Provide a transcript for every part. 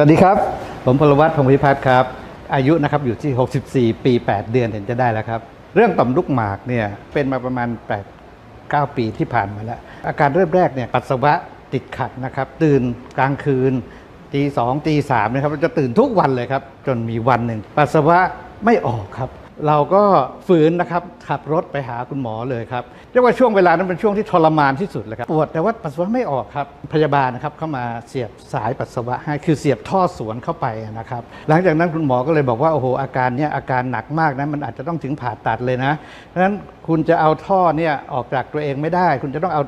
วัสดีครับ ผมพลวัตพงศ์พิพัฒน์ครับ อายุนะครับอยู่ที่ 64 ปี 8 เดือนเห็นจะได้แล้วครับ เรื่องต่อมลูกหมากเนี่ยเป็นมาประมาณ 8 9 ปีที่ผ่านมาแล้ว อาการเริ่มแรกเนี่ยปัสสาวะติดขัดนะครับ ตื่นกลางคืนตีสองตีสามนะครับจะตื่นทุกวันเลยครับ จนมีวันหนึ่งปัสสาวะไม่ออกครับ เราก็ฝืนนะครับขับรถไปหาคุณหมอเลยครับเรียกว่าช่วงเวลานั้นเป็นช่วงที่ทรมานที่สุดเลยครับปวดแต่ว่าปัสสาวะไม่ออกครับพยาบาลนะครับเข้ามาเสียบสายปัสสาวะให้คือเสียบท่อสวนเข้าไปนะครับ หลังจากนั้นคุณหมอก็เลยบอกว่าโอ้โหอาการเนี้ยอาการหนักมากนะมันอาจจะต้องถึงผ่าตัดเลยนะเพราะฉะนั้นคุณจะเอาท่อเนี่ยออกจากตัวเองไม่ได้ คุณจะต้องเอา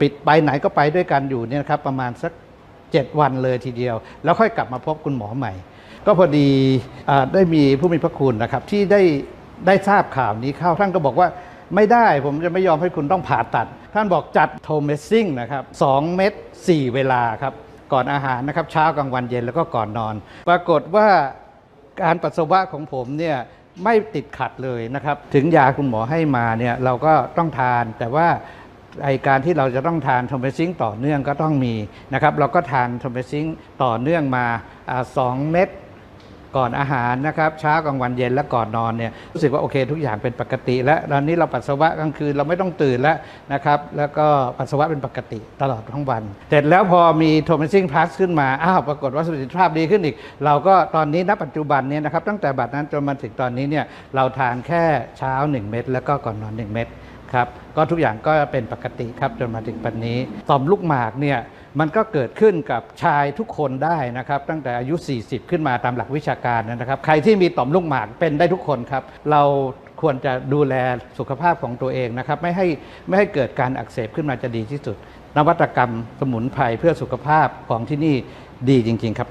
ปิดไปไหนก็ไปด้วยกันอยู่เนี่ยครับประมาณสัก 7 วันเลยทีเดียว แล้วค่อยกลับมาพบคุณหมอใหม่ก็พอดีอได้มีผู้มีพระคุณนะครับที่ได้ ได้ทราบข่าวนี้เข้าท่านก็บอกว่าไม่ได้ผมจะไม่ยอมให้คุณต้องผ่าตัด ท่านบอกจัดโทเมสซิ่งนะครับ2เม็ด4 เวลาครับ ก่อนอาหารนะครับเช้ากลางวันเย็นแล้วก็ก่อนนอน ปรากฏว่าการปัสสาวะของผมเนี่ยไม่ติดขัดเลยนะครับ ถึงยาคุณหมอให้มาเนี่ยเราก็ต้องทานแต่ว่าไอการที่เราจะต้องทานโทเมซิงต่อเนื่องก็ต้องมีนะครับ เราก็ทานโทเมซิงต่อเนื่องมาอาสองเม็ด ก่อนอาหารนะครับเช้ากลางวันเย็นและก่อนนอนเนี่ยรู้สึกว่าโอเคทุกอย่างเป็นปกติ และตอนนี้เราปัสสาวะกลางคืนเราไม่ต้องตื่นแล้วนะครับแล้วก็ปัสสาวะเป็นปกติตลอดทั้งวัน เสร็จแล้วพอมีโทเมซิงพลัสขึ้นมาอ้าวปรากฏว่าสิทธิภาพดีขึ้นอีก เราก็ตอนนี้ณปัจจุบันเนี่ยนะครับตั้งแต่บัดนั้นจนมาถึงตอนนี้เนี่ยเราทานแค่เช้า 1 เม็ดแล้วก็ก่อนนอน 1 เม็ดครับก็ทุกอย่างก็เป็นปกติครับจนมาถึงปัจจุบันนี้ต่อมลูกหมากเนี่ย มันก็เกิดขึ้นกับชายทุกคนได้นะครับ ตั้งแต่อายุ 40 ขึ้นมาตามหลักวิชาการนะครับ ใครที่มีต่อมลูกหมากเป็นได้ทุกคนครับ เราควรจะดูแลสุขภาพของตัวเองนะครับ ไม่ให้ไม่ให้เกิดการอักเสบขึ้นมาจะดีที่สุด นวัตกรรมสมุนไพรเพื่อสุขภาพของที่นี่ดีจริง ๆ ครับ